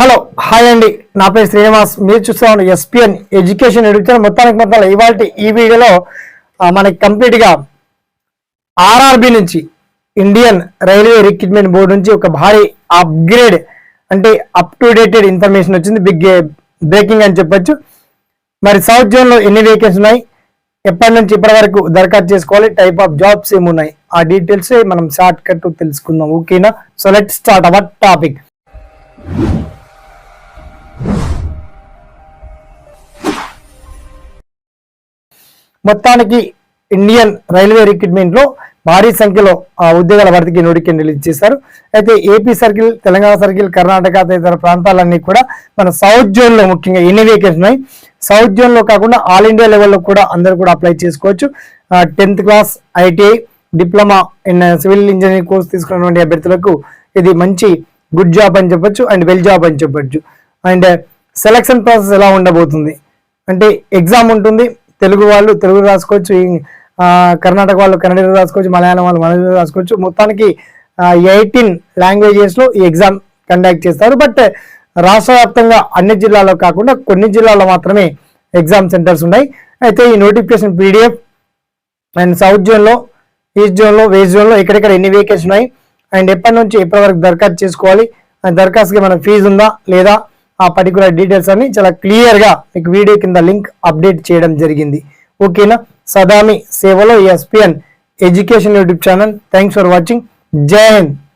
Hello hi అండి. నా పేరు శ్రీనివాస్. మీరు చూస్తా ఉన్న ఎస్పిఎన్ ఎడ్యుకేషన్ ఎడ్యుకేషన్ మొత్తానికి మొత్తం ఇవాళ ఈ వీడియోలో మనకి కంప్లీట్గా ఆర్ఆర్బీ ఆర్ఆర్బి నుంచి ఇండియన్ రైల్వే రిక్రూట్మెంట్ బోర్డు నుంచి ఒక భారీ అప్గ్రేడ్ అంటే అప్ టు డేటెడ్ ఇన్ఫర్మేషన్ వచ్చింది బిగ్ బ్రేకింగ్ eh, అని చెప్పొచ్చు. మరి సౌత్ జోన్లో ఎన్ని వేకెన్సీ ఉన్నాయి? ఎప్పటి నుంచి ఇప్పటి వరకు దరఖాస్తు చేసుకోవాలి? టైప్ ఆఫ్ జాబ్స్ ఏమున్నాయి? ఆ డీటెయిల్స్ మనం షార్ట్ కట్ తెలుసుకుందాం. ఓకేనా so let start our topic మొత్తానికి ఇండియన్ రైల్వే రిక్రూట్మెంట్లో భారీ సంఖ్యలో ఆ ఉద్యోగాల భర్తీకి నోటిఫికేషన్ రిలీజ్ చేశారు. అయితే AP circle Telangana circle Karnataka తదితర ప్రాంతాలన్నీ కూడా మన సౌత్ జోన్లో ముఖ్యంగా ఎన్ని వేకెన్స్ ఉన్నాయి? సౌత్ జోన్లో కాకుండా ఆల్ ఇండియా లెవెల్లో కూడా అందరూ కూడా అప్లై చేసుకోవచ్చు. Tenth class ITI diploma in civil engineering course తీసుకున్నటువంటి అభ్యర్థులకు ఇది మంచి గుడ్ జాబ్ అని చెప్పొచ్చు అండ్ వెల్ జాబ్ అని చెప్పొచ్చు. అండ్ సెలక్షన్ ప్రాసెస్ ఎలా ఉండబోతుంది? అంటే ఎగ్జామ్ ఉంటుంది తెలుగు వాళ్ళు తెలుగు రాసుకోవచ్చు కర్ణాటక వాళ్ళు కన్నడ రాసుకోవచ్చు మలయాళం వాళ్ళు మలయాళం రాసుకోవచ్చు. మొత్తానికి ఎయిటీన్ లాంగ్వేజెస్లో ఈ ఎగ్జామ్ కండక్ట్ చేస్తారు. బట్ రాష్ట్ర వ్యాప్తంగా అన్ని జిల్లాల్లో కాకుండా కొన్ని జిల్లాల్లో మాత్రమే ఎగ్జామ్ సెంటర్స్ ఉన్నాయి. అయితే ఈ నోటిఫికేషన్ పీడిఎఫ్ అండ్ సౌత్ జోన్లో ఈస్ట్ జోన్లో వెస్ట్ ఎక్కడెక్కడ ఎన్ని వేకెన్స్ ఉన్నాయి? అండ్ ఎప్పటి నుంచి ఎప్పటి వరకు దరఖాస్తు చేసుకోవాలి? ఆ దరఖాస్తుకి మన ఫీజు ఉందా లేదా? ఆ పర్టికులర్ డీటెయిల్స్ అన్ని చాలా క్లియర్గా మీకు వీడియో కింద లింక్ అప్డేట్ చేయడం జరిగింది. ఓకేనా సదామి సేవలో SPN education YouTube channel thanks for watching Jai Hind